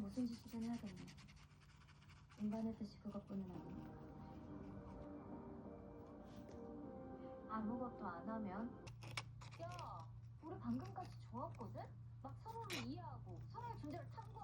그럼 무슨 짓이든 해야겠네. 인간의 뜻이 그것뿐은 아니니까. 아무것도 안 하면 야, 우리 방금까지 좋았거든? 막 서로를 이해하고 서로의 존재를 탐구